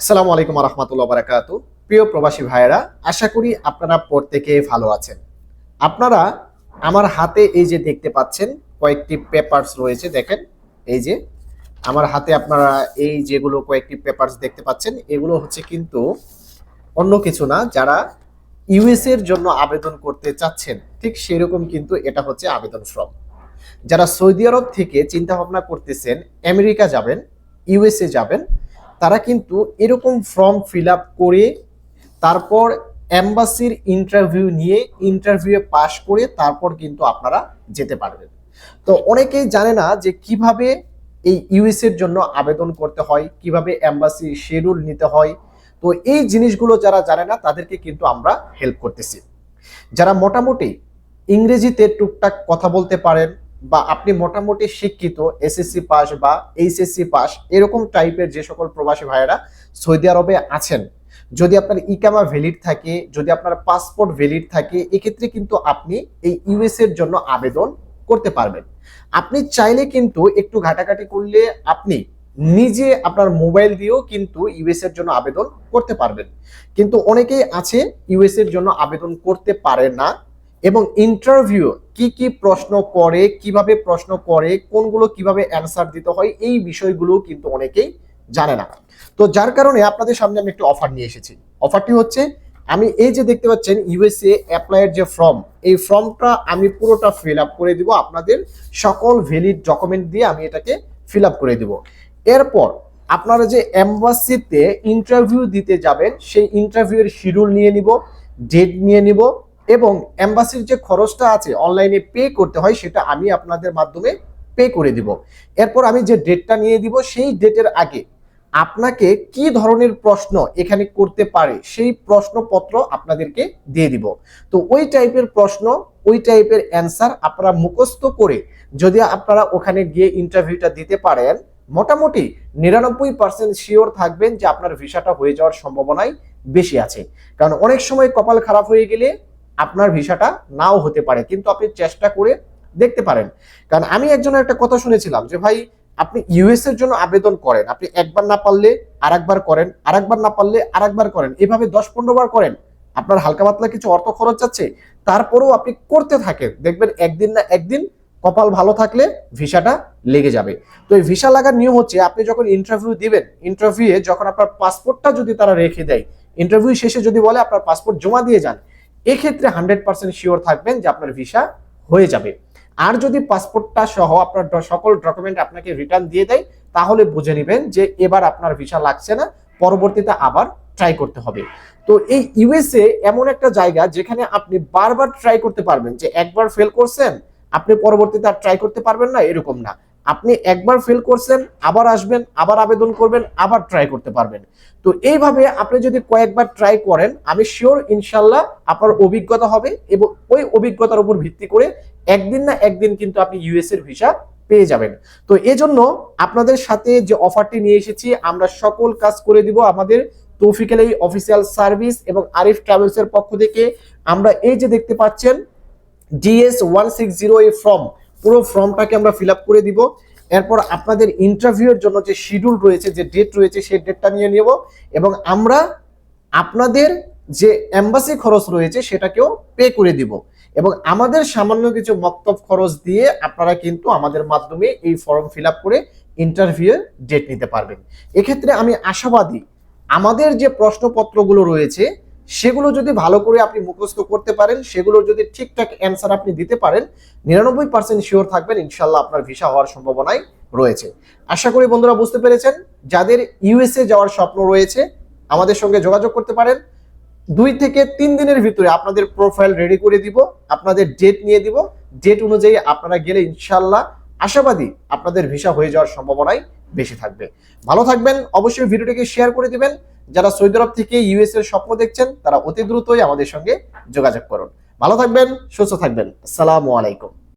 আসসালামু আলাইকুম রহমতুল্লাহ বারাকাতু। প্রিয় প্রবাসী ভাইয়েরা, আশা করি আপনারা প্রত্যেকে ভালো আছেন। আপনারা আমার হাতে এই যে দেখতে পাচ্ছেন, কয়েকটি পেপারস রয়েছে, দেখেন, এই যে, আমার হাতে আপনারা এই যেগুলো কয়েকটি পেপারস দেখতে পাচ্ছেন, এগুলো হচ্ছে কিন্তু অন্য কিছু না, যারা ইউএস এর জন্য আবেদন করতে চাচ্ছেন, ঠিক সেরকম কিন্তু এটা হচ্ছে আবেদন ফর্ম। যারা সৌদি আরব থেকে চিন্তা ভাবনা করতেছেন, আমেরিকা যাবেন ইউএসএ যাবেন তারা কিন্তু এরকম ফর্ম ফিল করে তারপর অ্যাম্বাসির ইন্টারভিউ নিয়ে ইন্টারভিউয়ে পাশ করে তারপর কিন্তু আপনারা যেতে পারবেন। তো অনেকেই জানে না যে কীভাবে এই ইউএস এর জন্য আবেদন করতে হয়, কীভাবে অ্যাম্বাসি শিডিউল নিতে হয়। তো এই জিনিসগুলো যারা জানে না, তাদেরকে কিন্তু আমরা হেল্প করতেছি। যারা মোটামুটি ইংরেজিতে টুকটাক কথা বলতে পারেন বা আপনি মোটামুটি শিক্ষিত এসএসসি পাস বা এইচএসসি পাস এরকম টাইপের যে সকল প্রবাসী ভাইয়েরা সৌদি আরবে আছেন। যদি আপনার ইকামা ভ্যালিড থাকে, যদি আপনার পাসপোর্ট ভ্যালিড থাকে, এক্ষেত্রে কিন্তু আপনি এই ইউএস এর জন্য আবেদন করতে পারবেন। আপনি চাইলে কিন্তু একটু ঘাটাঘাটি করলে আপনি নিজে আপনার মোবাইল দিয়েও কিন্তু ইউএস এর জন্য আবেদন করতে পারবেন। কিন্তু অনেকেই আছে ইউএস এর জন্য আবেদন করতে পারে না। এবং ইন্টারভিউ কি কি প্রশ্ন করে, কীভাবে প্রশ্ন করে, কোনগুলো কীভাবে অ্যান্সার দিতে হয়, এই বিষয়গুলো কিন্তু অনেকেই জানে না। তো যার কারণে আপনাদের সামনে আমি একটু অফার নিয়ে এসেছি। অফারটি হচ্ছে, আমি এই যে দেখতে পাচ্ছেন ইউএসএ অ্যাপ্লাইয়ের যে ফর্ম এই ফর্মটা আমি পুরোটা ফিল আপ করে দিব। আপনাদের সকল ভ্যালিড ডকুমেন্ট দিয়ে আমি এটাকে ফিল আপ করে দিব। এরপর, আপনারা যে এম্বাসিতে ইন্টারভিউ দিতে যাবেন, সেই ইন্টারভিউয়ের শিডিউল নিয়ে নিব ডেট নিয়ে নিব এবং এম্বাসির যে খরচটা আছে, অনলাইনে পে করতে হয়, সেটা আমি আপনাদের মাধ্যমে পে করে দিব। এরপর আমি যে ডেটটা নিয়ে দিব, সেই ডেটের আগে আপনাকে কি ধরনের প্রশ্ন এখানে করতে পারে, সেই প্রশ্নপত্র আপনাদেরকে দিয়ে দিব। তো ওই টাইপের প্রশ্ন, ওই টাইপের অ্যান্সার আপনারা মুখস্থ করে যদি আপনারা ওখানে গিয়ে ইন্টারভিউটা দিতে পারেন, মোটামুটি নিরানব্বই পার্সেন্ট শিওর থাকবেন যে আপনার ভিসাটা হয়ে যাওয়ার সম্ভাবনাই বেশি আছে। কারণ অনেক সময় কপাল খারাপ হয়ে গেলে আপনার ভিসাটা নাও হতে পারে, কিন্তু আপনি চেষ্টা করে দেখতে পারেন। কারণ আমি একজনের একটা কথা শুনেছিলাম যে, ভাই, আপনি ইউএস এর জন্য আবেদন করেন, আপনি একবার না পারলে আরেকবার করেন, আরেকবার না পারলে আরেকবার করেন, এভাবে দশ পনেরো বার করেন, আপনার হালকা পাতলা কিছু অর্থ খরচ যাচ্ছে, তারপরেও আপনি করতে থাকেন, দেখবেন একদিন না একদিন কপাল ভালো থাকলে ভিসাটা লেগে যাবে। তো এই ভিসা লাগার নিয়ম হচ্ছে, আপনি যখন ইন্টারভিউ দিবেন ইন্টারভিউয়ে যখন আপনার পাসপোর্টটা যদি তারা রেখে দেয় ইন্টারভিউ শেষে যদি বলে আপনার পাসপোর্ট জমা দিয়ে যান এক্ষেত্রে হান্ড্রেড পার্সেন্ট শিওর থাকবেন যে আপনার ভিসা হয়ে যাবে। আর যদি পাসপোর্টটা সহ আপনার সকল ডকুমেন্ট আপনাকে রিটার্ন দিয়ে দেয়, তাহলে বুঝে নেবেন যে এবার আপনার ভিসা লাগছে না, পরবর্তীতে আবার ট্রাই করতে হবে। তো এই ইউএসএ এমন একটা জায়গা যেখানে আপনি বারবার ট্রাই করতে পারবেন যে একবার ফেল করছেন, আপনি পরবর্তীতে আর ট্রাই করতে পারবেন না, এরকম না। আপনি একবার ফেল করছেন, আবার আসবেন, আবার আবেদন করবেন, আবার ট্রাই করতে পারবেন। তো এইভাবে আপনি যদি কয়েকবার ট্রাই করেন, আমি শিওর ইনশাল্লাহ আপনার অভিজ্ঞতা হবে এবং ওই অভিজ্ঞতার উপর ভিত্তি করে একদিন না একদিন কিন্তু আপনি ইউএস এর ভিসা পেয়ে যাবেন। তো এজন্য আপনাদের সাথে যে অফারটি নিয়ে এসেছি, আমরা সকল কাজ করে দিব আমাদের তৌফিকের এই অফিসিয়াল সার্ভিস এবং আরিফ ট্রাভেলস এর পক্ষ থেকে। আমরা এই যে দেখতে পাচ্ছেন ডিএস ওয়ান সিক্স জিরো এই ফর্ম পুরো ফর্মটাকে আমরা ফিল করে দিব। এরপর আপনাদের ইন্টারভিউয়ের জন্য যে শিডিউল রয়েছে, যে ডেট রয়েছে, সেই ডেটটা নিয়ে নেব এবং আমরা আপনাদের যে এম্বাসি খরচ রয়েছে, সেটাকেও পে করে দিব। এবং আমাদের সামান্য কিছু মক্তব খরচ দিয়ে আপনারা কিন্তু আমাদের মাধ্যমে এই ফর্ম ফিল করে ইন্টারভিউ ডেট নিতে পারবেন। এক্ষেত্রে আমি আশাবাদী, আমাদের যে প্রশ্নপত্রগুলো রয়েছে সেগুলো যদি ভালো করে আপনি মুখস্থ করতে পারেন সেগুলো যদি ঠিকঠাক অ্যান্সার আপনি দিতে পারেন, নিরানব্বই পার্সেন্ট শিওর থাকবেন ইনশাল্লাহ আপনার ভিসা হওয়ার সম্ভাবনাই রয়েছে। আশা করি বন্ধুরা বুঝতে পেরেছেন, যাদের ইউএসএ যাওয়ার স্বপ্ন রয়েছে, আমাদের সঙ্গে যোগাযোগ করতে পারেন। দুই থেকে তিন দিনের ভিতরে আপনাদের প্রোফাইল রেডি করে দিব, আপনাদের ডেট নিয়ে দিব। ডেট অনুযায়ী আপনারা গেলে ইনশাল্লাহ আশাবাদী আপনাদের ভিসা হয়ে যাওয়ার সম্ভাবনাই বেশি থাকবে। ভালো থাকবেন, অবশ্যই ভিডিওটিকে শেয়ার করে দিবেন। যারা সৌদি আরব থেকে ইউএস এর স্বপ্ন দেখছেন, তারা অতি দ্রুতই আমাদের সঙ্গে যোগাযোগ করুন। ভালো থাকবেন, সুস্থ থাকবেন। আসসালামু আলাইকুম।